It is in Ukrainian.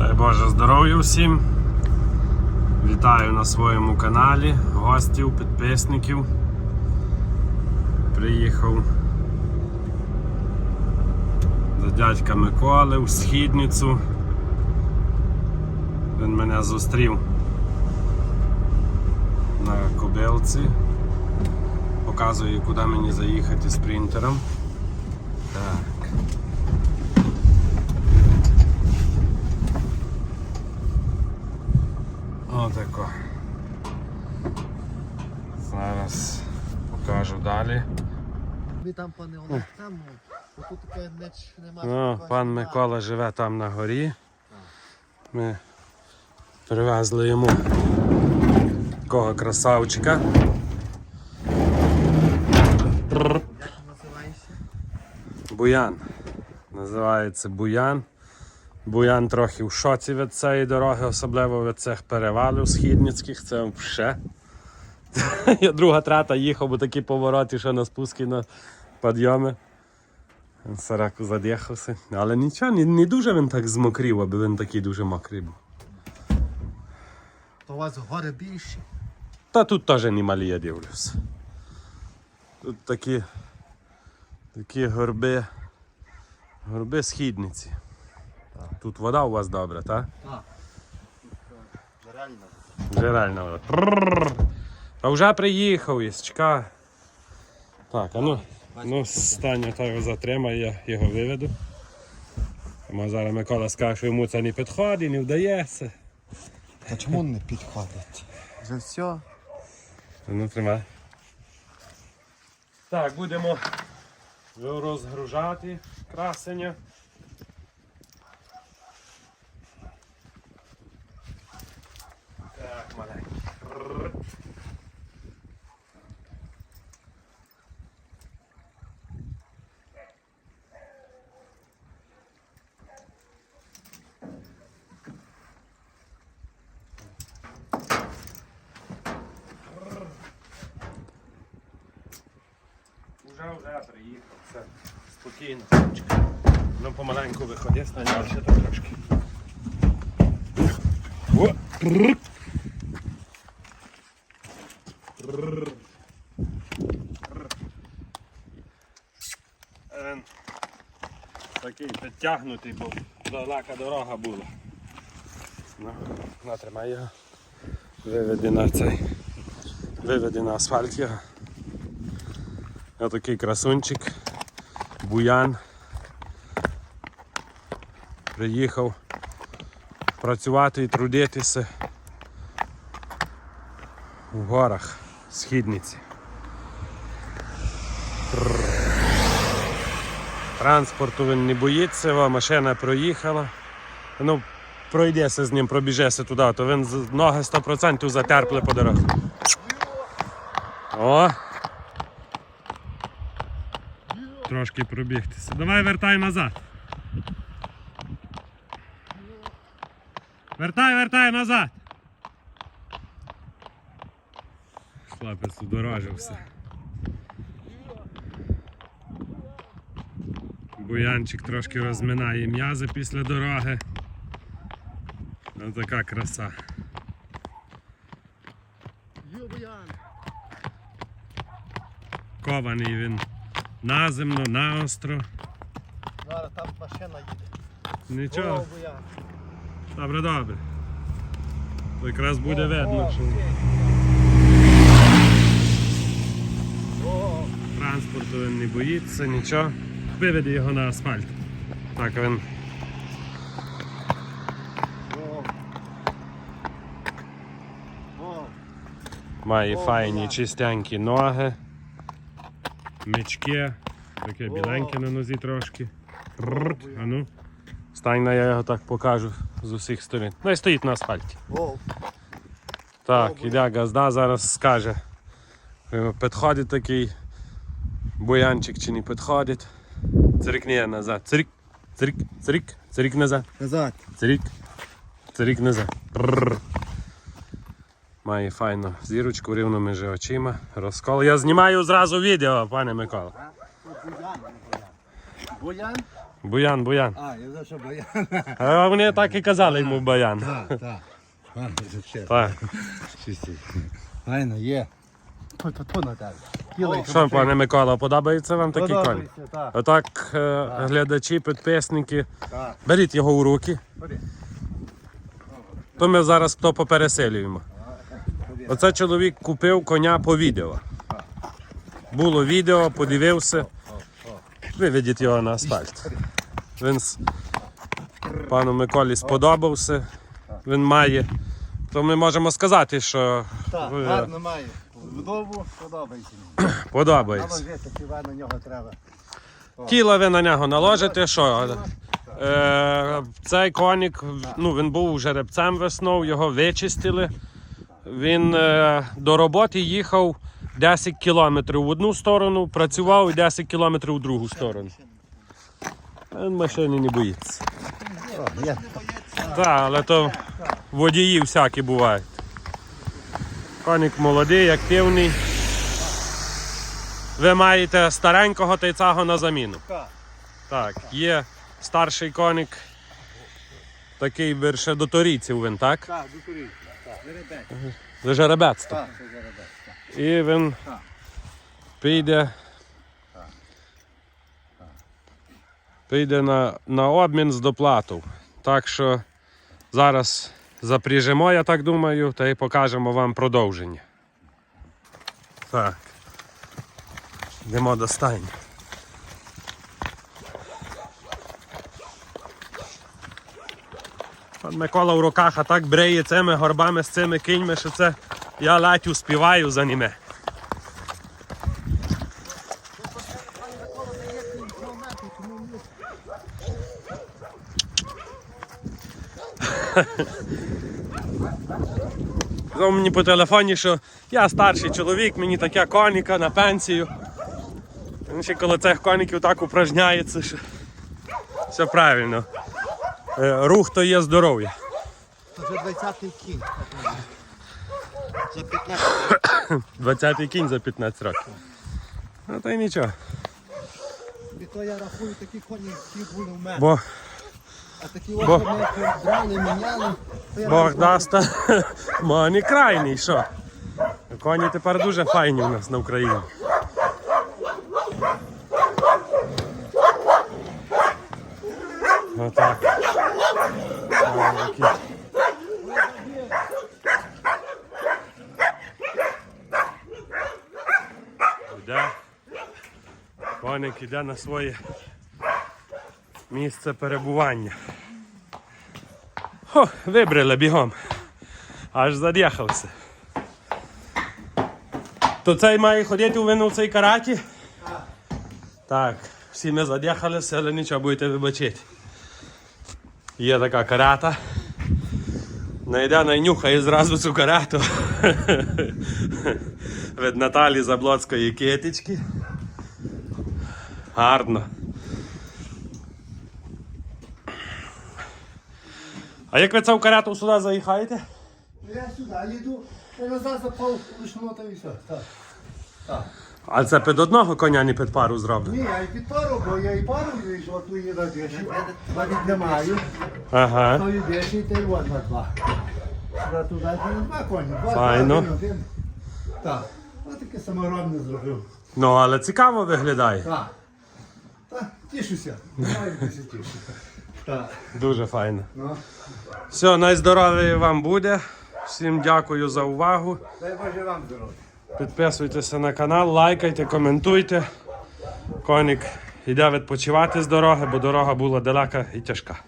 Дай Боже здоров'я всім. Вітаю на своєму каналі, гостів, підписників. Приїхав до дядька Миколи в східницю. Він мене зустрів на кобилці. Показує, куди мені заїхати з Отако. Зараз покажу далі. Ви там, пане Олег, там, бо тут таке не немає. Ну, пан Микола живе там на горі. Ми привезли йому такого красавчика. Як називаєшся? Буян. Називається Буян. Буян трохи в шоці від цієї дороги, особливо від цих перевалів східницьких. Це вже. Я друга трата їхав, бо такі повороти, що на спуски на підйоми. Сараку задихався. Але нічого, не, не дуже він так змокрів, аби він такий дуже мокрий був. То у вас гори більші. Та тут теж немалі, я дивлюсь. Тут такі, такі горби, горби східниці. Тут вода у вас добра, так? Так. Реально. Вже реально вода. А вже приїхав ісчка. Так, а ну, ну стань так затримай, я його виведу. Тому зараз Микола скаже, що йому це не підходить, не вдається. Та чому не підходить? Вже все. Ну, тримай. Так, будемо розгружати красення. Приїхав, все спокійно. Ну помаленьку виходи, станемо ще так трошки. О! Такий підтягнутий, бо далека дорога була. Ну, натримай його. Виведи на цей. Виведи на асфальт його. Отакий красунчик, буян. Приїхав працювати і трудитися в горах східниці. Транспорту він не боїться, о, машина проїхала. Ну, пройдеся з ним, пробіжеся туди, то він ноги 100% затерпли по дорозі. О! Трошки пробігтися. Давай вертай назад. Вертай, вертай назад. Хлопець удорожився. Буянчик трошки розминає м'язи після дороги. Ось така краса. Кований він наземно, наостро. Зараз там машина їде. Нічого. Добре, добре. То якраз буде видно, що транспорту він не боїться, нічого. Виведи його на асфальт. Так він має файні Буян. чистенькі ноги, мечки, таке біленьке на нозі трошки. А ну. Стань на я його так покажу з усіх сторін. Ну і стоїть на асфальті. Так, іде газда, зараз скаже. е, Підходить такий буянчик чи не підходить. Цирикни назад. Цирик, цирик, цирик, цирик назад. Назад. Цирик, цирик назад. Прррр. Має файну зірочку рівно між очима. Розкол. Я знімаю зразу відео, пане Микола. Буян. Буян. Буян. А, я за що боян. А вони так і казали йому Баян. Так, так. Чистий. Файно, є. Що, пане Микола, подобається вам такий конь? Так. Отак, е, глядачі, підписники, Так. беріть його у руки. То ми зараз то попереселюємо. Оце чоловік купив коня по відео. Було відео, подивився. Виведіть його на асфальт. Він пану Миколі сподобався. Він має. То ми можемо сказати, що Так, ви- гарно має. Вдову подобається подобається. Наложити хіба на нього треба. Тіло ви на нього наложите, що? Е, цей конік, ну він був жеребцем весною, його вичистили. Він е, до роботи їхав 10 кілометрів в одну сторону, працював і 10 кілометрів в другу сторону. Він машини не боїться. Так, але то водії всякі бувають. Конік молодий, активний. Ви маєте старенького та й цього на заміну. Так. Є старший коник. Такий більше до торійців він, так? Так, докуріть. Так, жеребець. Жеребець. Так, це жеребець. І він Так. піде. Піде на, на обмін з доплатою. Так що зараз запряжемо, я так думаю, та й покажемо вам продовження. Так. Йдемо до стайні. Пан Микола в руках, а так бреє цими горбами з цими кіньми, що це я ледь успіваю за ними. Сказав мені по телефоні, що я старший чоловік, мені таке коніка на пенсію. Він ще коло цих коніків так упражняється, що все правильно. Е, Рух то є здоров'я. Це вже 20-й кінь. За 15 20-й кінь за 15 років. Ну то й нічого. І то я рахую такі коні, які були в мене. Бо А такі Бо- вони брали, міняли. Бог дасть, та ма крайній, що? Коні тепер дуже файні у нас на Україні. Отак. Такі. Іде. Коник іде на своє місце перебування. Хо, вибрали бігом. Аж зад'їхався. То цей має ходити у вину в цій караті? Так, всі ми зад'їхалися, але нічого будете вибачити. Є така карата. Найде найнюхає зразу цю карату. Від Наталі Заблоцької китички. Гарно. А як ви в карату сюди заїхаєте? Я сюди їду, я назад запав лишно та і все. Так. Так. А це під одного коня, не під пару зроблено. Ні, я і під пару, бо я і пару вийшов, ту її додержу. Навіть не маю. Ага. То і деші, та й от на два. Сюди туди, не два коні. Два, Файно. один, один. Так. Ось таке саморобне зробив. Ну, але цікаво виглядає. Так. Так, тішуся. Маю тішуся. Так. Дуже файно. Ну, Все, найздоров'я вам буде. Всім дякую за увагу. дай Боже вам здоров'я. Підписуйтеся на канал, лайкайте, коментуйте. Коник йде відпочивати з дороги, бо дорога була далека і тяжка.